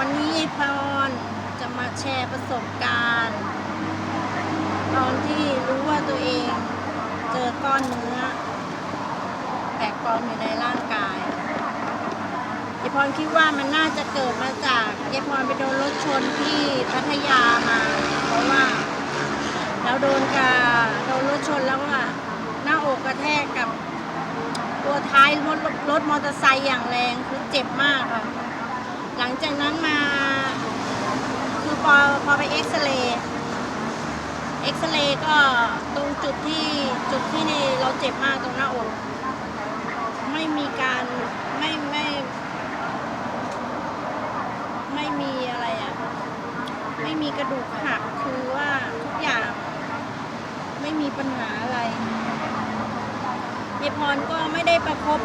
วันนี้พรจะมาแชร์ประสบการณ์ ตอนที่รู้ว่าตัวเองเจอก้อนเนื้อแปลกปลอมอยู่ในร่างกายยายพรคิดว่ามันน่าจะเกิดมาจากยายพรไปโดนรถชนที่พัทยามา เพราะว่า เราโดนกาโดนรถชนแล้วว่าหน้าอกกระแทกกับ ตัวท้ายรถรถมอเตอร์ไซค์อย่างแรงคือเจ็บมากค่ะ หลังจากนั้นมา คือพอพอไปเอ็กซเรย์เอ็กซเรย์ก็ตรงจุดที่จุดที่ในเราเจ็บมากตรงหน้าอกไม่มีการไม่ไม่ ไม่มีอะไรอะ่ะ ไม่มีกระดูกหักคือว่าทุกอย่างไม่มีปัญหาอะไรเยพรก็ไม่ได้ประคบ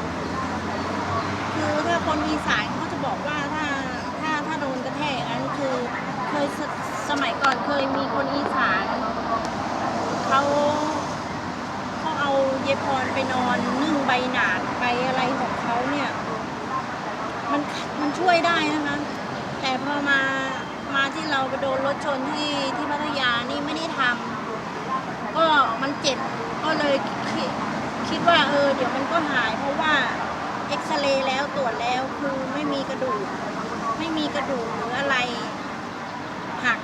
คือถ้าคนอีสานเขาจะบอกว่าถ้า โดนกระแทกอย่างนั้นคือเคยสสมัยก่อนเคยมีคนอีสานเขาเขาเอาเยายพรไปนอนนึ่งใบหนาดใบอะไรของเขาเนี่ย มันมันช่วยได้นะคะ แต่พอมามาที่เราไปโดนรถชนที่ที่พัทยานี่ไม่ได้ทำก็มันเจ็บก็เลยคิดคิดว่าเออเดี๋ยวมันก็หายเพราะว่าเอ็กซเรย์แล้วตรวจแล้วคือไม่มีกระดูก ไม่มีกระดูกหรืออะไรหัก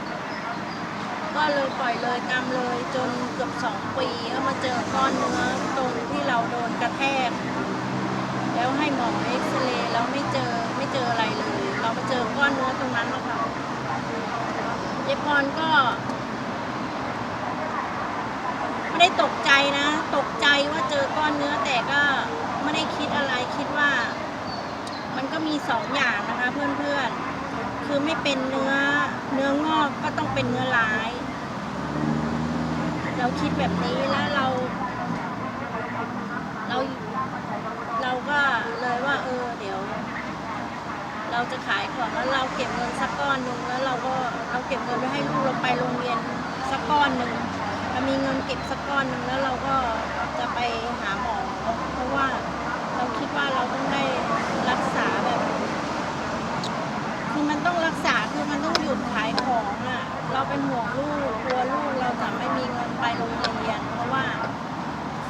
ก็เลยปล่อยเลยตามเลยจนเกือบสองปีก็มาเจอก้อนเนื้อตรงที่เราโดนกระแทก แล้วให้หมอเอ็กซเรย์แล้วไม่เจอไม่เจออะไรเลย เรามาเจอก้อนเนื้อตรงนั้นแล้วค่ะเยายพรก็ไม่ได้ตกใจนะ ตกใจว่าเจอก้อนเนื้อแต่ก็ไม่ได้คิดอะไรคิดว่า มันก็มีสองอย่างนะคะเพื่อนๆ คือไม่เป็นเนื้อเนื้องอกก็ต้องเป็นเนื้อร้าย เราคิดแบบนี้แล้วเรา เรา เราก็เลยว่า เออเดี๋ยว เราจะขายของแล้วเราเก็บเงินสักก้อนหนึ่งแล้วเราก็เราเก็บเงินไว้ให้ลูกเราไปโรงเรียนสักก้อนหนึ่งเรามีเงินเก็บสักก้อนหนึ่งแล้วเราก็จะไปหาหมอเพราะว่าเราคิดว่าเราต้องได้รักษาแบบ คือมัน ต้องรักษาคือมันต้องหยุดขายของอะ เราเป็นห่วงลูกกลัวลูกเราจะไม่มีเงินไปโรงเรียน เพราะว่า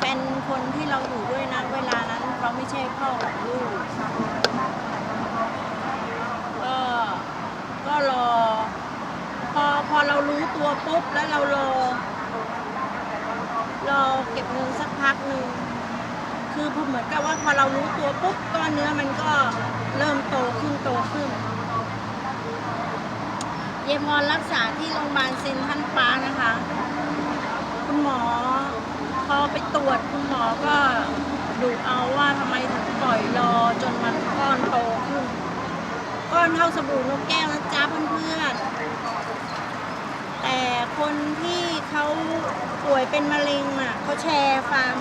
เป็นคนที่เราอยู่ด้วยนะเวลานั้นเราไม่ใช่พ่อของลูกก็ก็รอ พอพอเรารู้ตัวปุ๊บแล้วเรารอรอเก็บเงินสักพักหนึ่งคือเหมือนกับว่าพอเรารู้ตัวปุ๊บก้อนเนื้อมันก็เริ่มโตขึ้นโตขึ้น เยมอนรักษาที่โรงพยาบาลเซนทรันปาร์นะคะ คุณหมอพอไปตรวจคุณหมอก็ดูเอาว่าทำไมถึงปล่อยรอจนมันก้อนโตขึ้น ก้อนเท่าสบู่นกแก้วนะจ๊ะเพื่อนๆ แต่คนที่เขาป่วยเป็นมะเร็งอะเขาแชร์ฟัง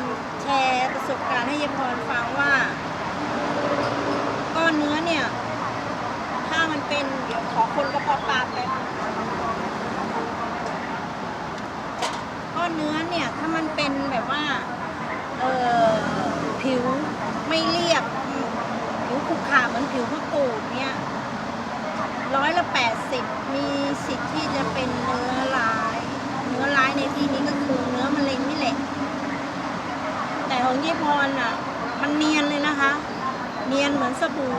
แชร์ประสบการณ์ให้ยายพรฟังว่า ก้อนเนื้อเนี่ย เป็นเดี๋ยวขอคนกระเพาะปลาแป๊บก้อนเนื้อเนี่ยถ้ามันเป็นแบบว่าเออผิวไม่เรียบผิวขรุขระเหมือนผิวพะกูดเนี่ยร้อยละแปดสิบมีสิทธิ์ที่จะเป็นเนื้อร้าย เนื้อร้ายในที่นี้ก็คือเนื้อมะเร็งนี่แหละ แต่ของยี่พรอะ มันเนียนเลยนะคะ เนียนเหมือนสบู่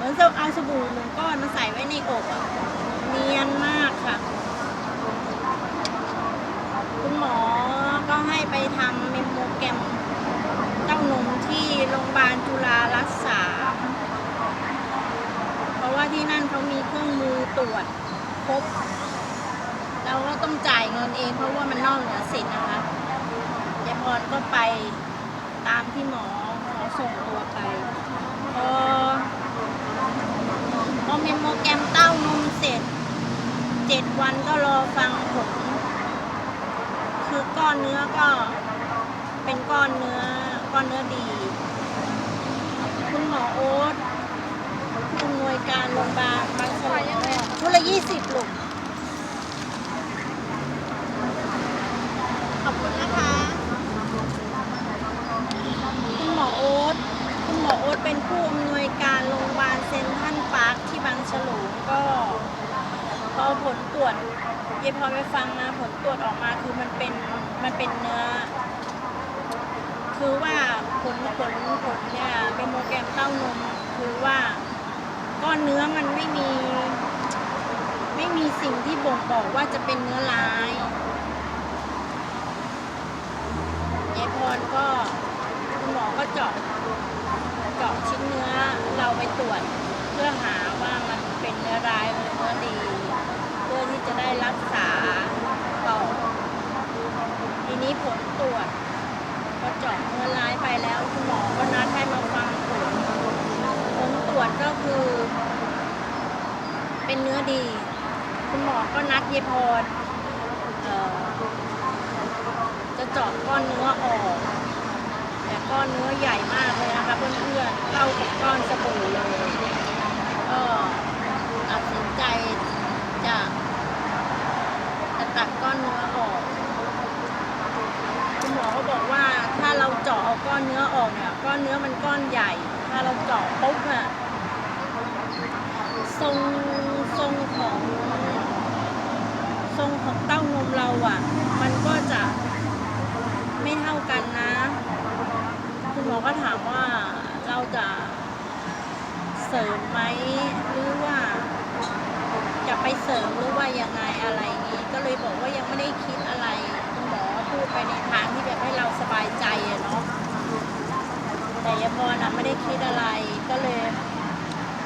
เหมือนเอาสบู่หนึ่งก้อนมาใส่ไว้ในอกอะเนียนมากค่ะ คุณหมอก็ให้ไปทำเมมโมแกรมเต้านมที่โรงพยาบาลจุฬารักษา เพราะว่าที่นั่นเขามีเครื่องมือตรวจครบ เราก็ต้องจ่ายเงินเอง เพราะว่ามันนอกเหนือสิทธิ์นะคะยายพรก็ไปตามที่หมอหมอส่งตัวไป พอพอเมมโมแกรมเต้านมเสร็จเจ็ดวันก็รอฟังผล คื อก้อนเนื้อก็เป็นก้อนเนื้อ ก้อนเนื้อดี คุณหมอโอ๊ตผู้อำนวยการโรงพยาบาลบางสะเลชุดละยี่สิบลูกขอบคุณนะคะ คุณหมอโอ๊ตคุณหมอโอ๊ตเป็นผู้อำนวยการโรงพยาบาลเซนทรัลปาร์คที่บางฉลง ผลตรวจเยพรไปฟังมาผลตรวจออกมาคือมันเป็นมันเป็นเนื้อ คือว่าผลผลผลเนี่ยเป็นโมแกรมเต้านมคือว่าก้อนเนื้อมันไม่มี ไม่มีสิ่งที่บ่งบอกว่าจะเป็นเนื้อร้ายเยพรก็คุณหมอก็เจาะเจาะชิ้นเนื้อเราไปตรวจ เพื่อหาว่ามันเป็นเนื้อร้ายหรือเนื้อดี พื่อที่จะได้รักษาต่อ ทีนี้ผลตรวจพอเจาะเนื้อร้ายไปแล้วคุณหมอก็นัดให้มาฟังผลผลตรวจก็คือ เป็นเนื้อดี คุณหมอก็นัดเยพรเอ่อจะเจาะก้อนเนื้อออก แต่ก้อนเนื้อใหญ่มากเลยนะคะเพื่อนๆเท่ากับก้อนสบู่เลย ก็ตัดสินใจจะจะตัดก้อนเนื้อออก คุณหมอก็บอกว่าถ้าเราเจาะเอาก้อนเนื้อออก เนื้อมันก้อนใหญ่ ถ้าเราเจาะปุ๊บอะทรงทรงของทรงของเต้านมเราอะมันก็จะไม่เท่ากันนะ คุณหมอก็ถามว่าเราจะเสริมไหมหรือว่า จะไปเสริมหรือว่ายังไงอะไรนี้ก็เลยบอกว่ายังไม่ได้คิดอะไร คุณหมอพูดไปในทางที่แบบให้เราสบายใจอะเนาะ แต่ยายพรน่ะไม่ได้คิดอะไรก็เลย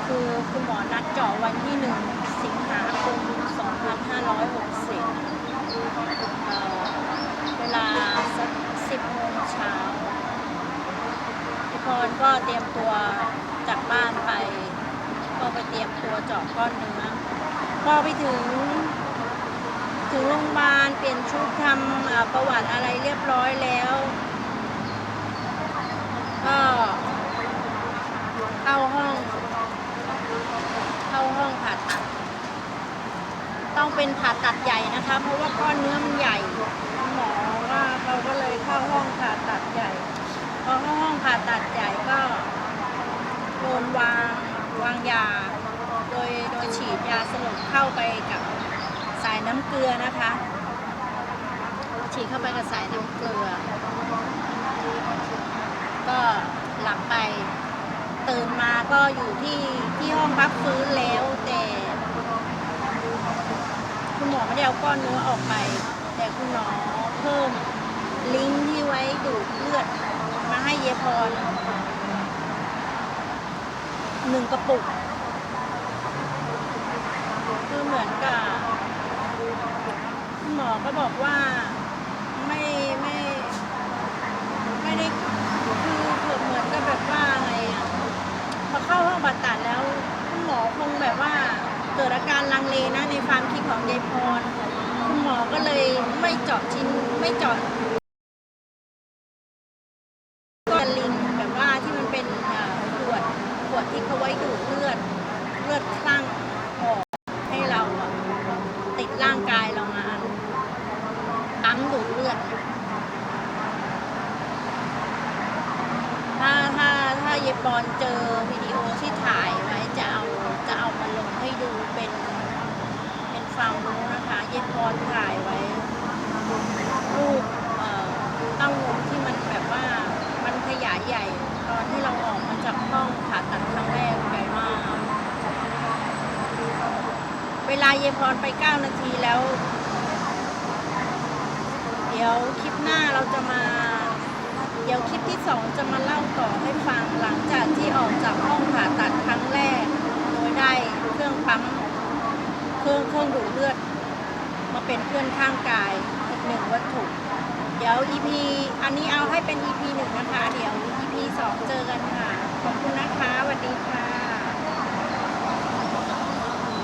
คือคุณหมอนัดเจาะวันที่หนึ่งสิงหาคม2560เอ่อเวลาสักสิบโมงเช้ายายพรก็เตรียมตัวจากบ้านไป ก็ไปเตรียมตัวเจาะก้อนเนื้อพอไปถึงถึงโรงพยาบาลเปลี่ยนชุดทำประวัติอะไรเรียบร้อยแล้ว ก็เข้าห้อง เข้าห้องผ่าตัด ต้องเป็น ผ่าตัดใหญ่นะคะ เพราะว่าก้อนเนื้อมันใหญ่หมอว่าเราก็เลยเข้าห้องผ่าตัดใหญ่พอเข้าห้องผ่าตัดใหญ่ก็โดนวางวางยา โดยโดยฉีดยาสลบเข้าไปกับสายน้ำเกลือนะคะ ฉีดเข้าไปกับสายน้ำเกลือ ก็หลับไปตื่นมาก็อยู่ที่ที่ห้องพักฟื้นแล้วแต่ คุณหมอไม่ได้เอาก้อนเนื้อออกไป แต่คุณหมอเพิ่มลิงก์ที่ไว้ดูดเลือด มาให้เยพรหนึ่งกระปุก คือเหมือนกับคุณหมอก็บอกว่าไม่ไม่ไม่ได้คือเหมือนกับแบบว่าไงอะพอเข้าห้องผ่าตัดแล้วคุณหมอคงแบบว่า เกิดอาการลังเลนะในความคิดของยายพรคุณหมอก็เลยไม่เจาะชิ้นไม่เจาะก้อนลิงแบบว่าที่มันเป็นเอ่อขวดขวดที่เขาไว้ดูดเลือดเลือดคลั่งออกให้เราอะติดร่างกายเรามาปั๊มดูดเลือดถ้าถ้าถ้าเยบอลเจอวิดีโอที่ถ่ายไว้จะเอาจะเอาูเป็นเป็นความรู้นะคะเยบอลถ่ายไว้รูปเต้านมที่มันแบบว่ามันขยายใหญ่ ตอนที่เราออกมาจากห้องผ่าตัดครั้งแรกใหญ่มากเวลาเยพรไป 9 นาทีแล้ว เดี๋ยวคลิปหน้าเราจะมาเดี๋ยวคลิปที่สองจะมาเล่าต่อให้ฟังหลังจากที่ออกจากห้องผ่าตัดครั้งแรก โดยได้เครื่องปั๊มเครื่องเครื่อง ดูดเลือด มาเป็นเพื่อนข้างกายอีกหนึ่งวัตถุ เดี๋ยว EP อันนี้เอาให้เป็น EP หนึ่งนะคะ เดี๋ยว EP สองเจอกันค่ะ ขอบคุณนะคะสวัสดีค่ะ